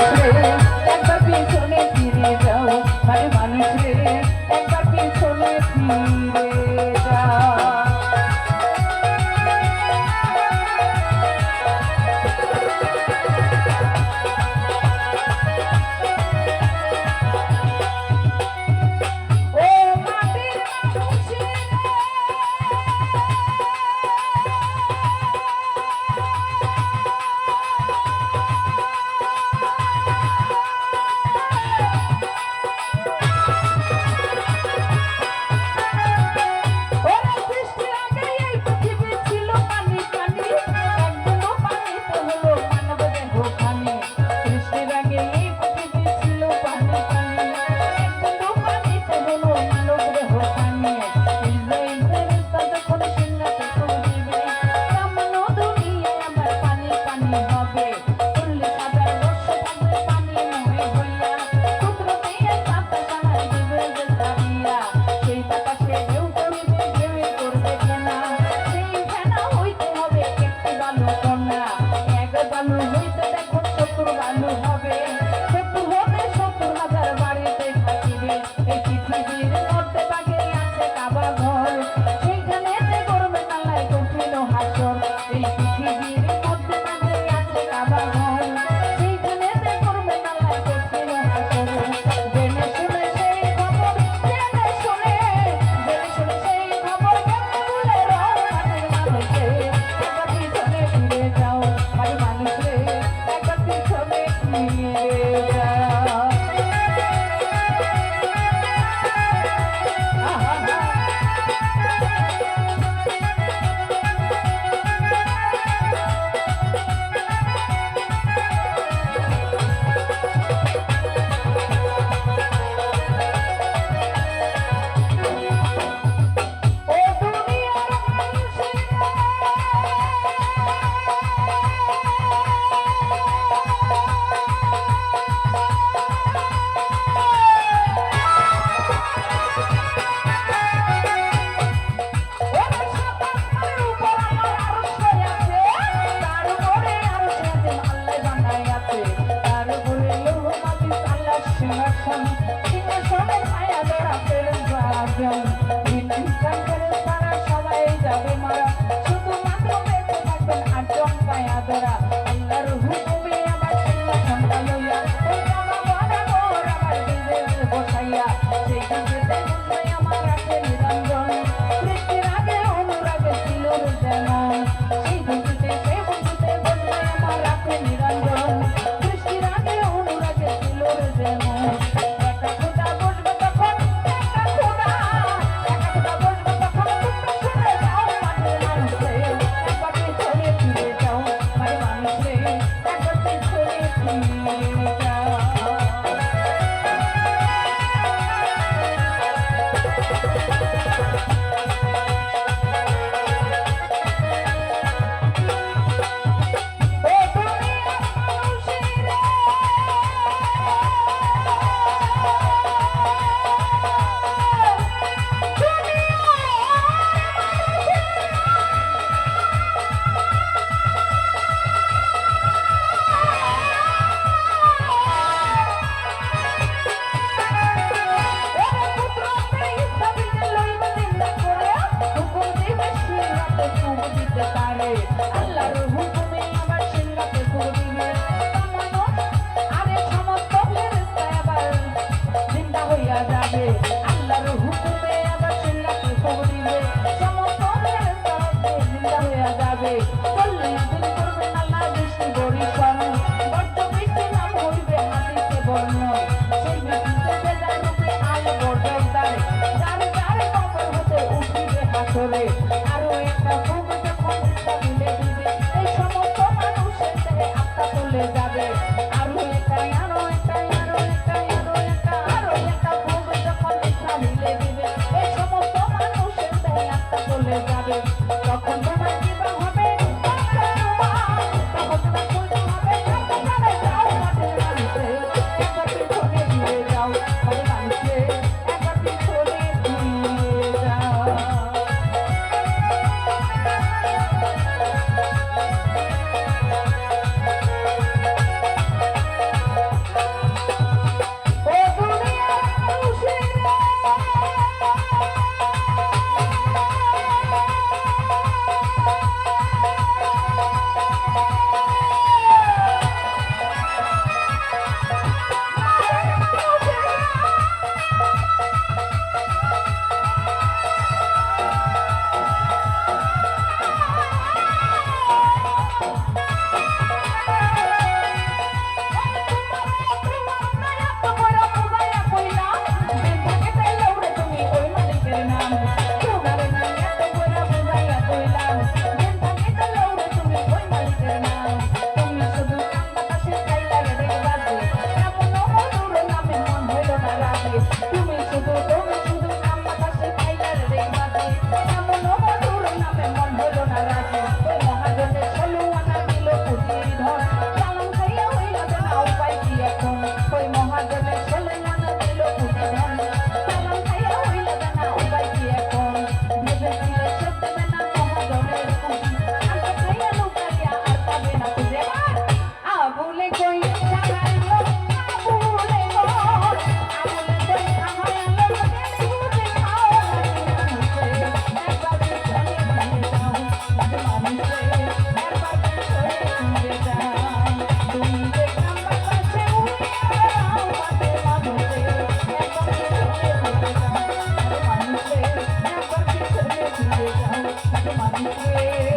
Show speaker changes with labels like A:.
A: I'm Thank. যাবে আল্লাহর হুকুমে আবার চিল্লাতে খবর দিবে সমস্ত জিন্দা হয়ে যাবে। চল্লিশ দিন করবে আল্লাহ বৃষ্টি বরিশন বড্ড বৃষ্টি নাম হইবে হাতিতে বর্ণ সেই বৃষ্টিতে বেলা রূপে আলো বড় যার যার কবর হতে উঠিবে হাসরে। you. ফিরে যাও মানিক রে